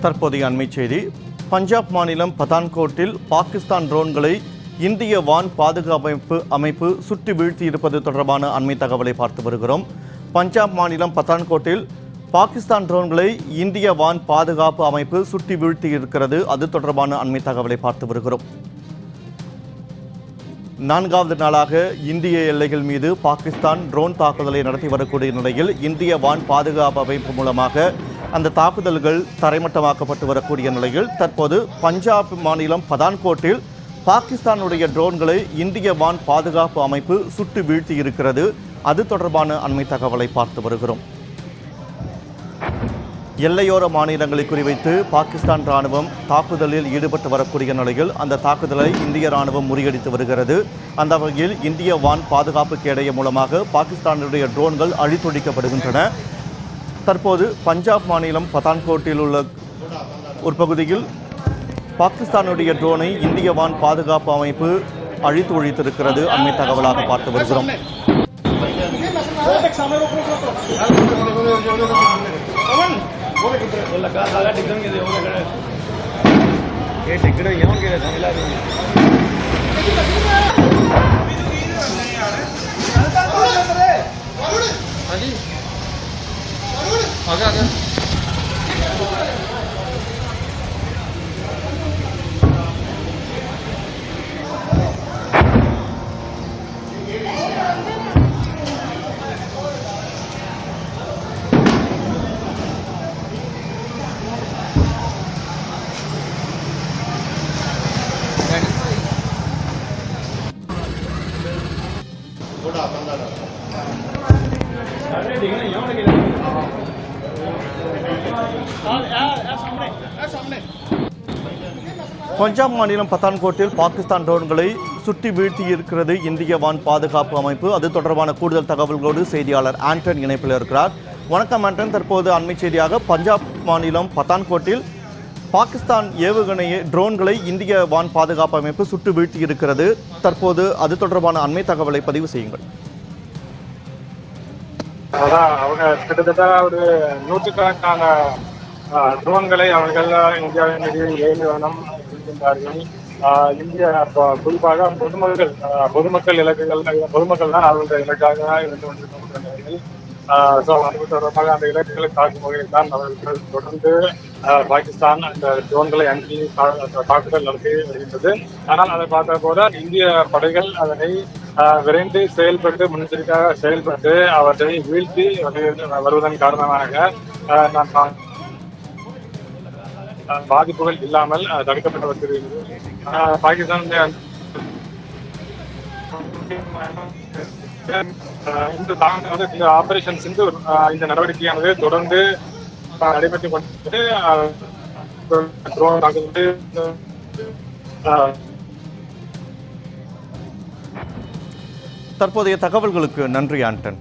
தற்போதைய அண்மைச் செய்தி. பஞ்சாப் மாநிலம் பதான்கோட்டில் பாகிஸ்தான் ட்ரோன்களை இந்திய வான் பாதுகாப்பு அமைப்பு சுட்டு வீழ்த்தியிருப்பது தொடர்பான அண்மை தகவலை பார்த்து வருகிறோம். பஞ்சாப் மாநிலம் பதான்கோட்டில் பாகிஸ்தான் ட்ரோன்களை இந்திய வான் பாதுகாப்பு அமைப்பு சுட்டி வீழ்த்தியிருக்கிறது. அது தொடர்பான அண்மை தகவலை பார்த்து வருகிறோம். நான்காவது நாளாக இந்திய எல்லைகள் மீது பாகிஸ்தான் ட்ரோன் தாக்குதலை நடத்தி வரக்கூடிய நிலையில் இந்திய வான் பாதுகாப்பு அமைப்பு மூலமாக அந்த தாக்குதல்கள் தரைமட்டமாக்கப்பட்டு வரக்கூடிய நிலையில் தற்போது பஞ்சாப் மாநிலம் பதான்கோட்டில் பாகிஸ்தானுடைய ட்ரோன்களை இந்திய வான் பாதுகாப்பு அமைப்பு சுட்டு வீழ்த்தி இருக்கிறது அது தொடர்பான அண்மை தகவலை பார்த்து வருகிறோம். எல்லையோர மாநிலங்களை குறிவைத்து பாகிஸ்தான் ராணுவம் தாக்குதலில் ஈடுபட்டு வரக்கூடிய நிலையில் அந்த தாக்குதலை இந்திய ராணுவம் முறியடித்து வருகிறது. அந்த வகையில் இந்திய வான் பாதுகாப்பு கேடய மூலமாக பாகிஸ்தானுடைய ட்ரோன்கள் அழித்தொழிக்கப்படுகின்றன. தற்போது பஞ்சாப் மாநிலம் பதான்கோட்டில் உள்ள ஒரு பகுதியில் பாகிஸ்தானுடைய ட்ரோனை இந்திய வான் பாதுகாப்பு அமைப்பு அழித்து ஒழித்திருக்கிறது அண்மை தகவலாக பார்த்து வருகிறோம். 好看看。Hãy subscribe cho kênh Ghiền Mì Gõ Để không bỏ lỡ những video hấp dẫn Punjab மாநிலம் பத்தான்கோட்டில் பாகிஸ்தான் ட்ரோன்களை சுட்டி வீழ்த்தி இருக்கிறது இந்திய வான் பாதுகாப்பு அமைப்பு. அது தொடர்பான கூடுதல் தகவல்களோடு செய்தியாளர் ஆண்டன் இணைப்பில் இருக்கிறார். வணக்கம் ஆண்டன். தற்போது அண்மை செய்தியாக பஞ்சாப் மாநிலம் பத்தான்கோட்டில் பாகிஸ்தான் ஏவுகணையை ட்ரோன்களை இந்திய வான் பாதுகாப்பு அமைப்பு சுட்டு வீழ்த்தி இருக்கிறது தற்போது அது தொடர்பான அண்மை தகவலை பதிவு செய்யுங்கள். அதான் அவங்க கிட்டத்தட்ட ஒரு நூற்றுக்கணக்கான ஆஹ், ட்ரோன்களை அவர்கள் இந்தியாவின் மீது ஏவுகணம் இருக்கின்றார்கள் இந்தியா இந்திய குறிப்பாக பொதுமக்கள் பொதுமக்கள் இலக்குகள் பொதுமக்கள் தான் அவர்களுடைய இலக்காக இருந்து கொண்டிருக்கின்றார்கள். ஸோ அது தொடர்பாக அந்த இலக்குகளை தாக்கும் வகையில் தான் அவர்கள் தொடர்ந்து பாகிஸ்தான் அந்த ட்ரோன்களை அனுப்பி தா- தாக்குதல் நடத்தி வருகின்றது. ஆனால் அதை பார்த்த போது இந்திய படைகள் அதனை விரைந்து செயல்பட்டு முன்னெச்சரிக்கையாக செயல்பட்டு அவற்றை வீழ்த்தி வருவதன் காரணமாக நான் பாதிப்புகள் இல்லாமல் தடுக்கப்பட்டு வருகிறது பாகிஸ்தான் இந்த தாங்க இந்த ஆபரேஷன் சிந்து இந்த நடவடிக்கையானது தொடர்ந்து நடைபெற்று கொண்டு தற்போதைய தகவல்களுக்கு நன்றி ஆண்டன்.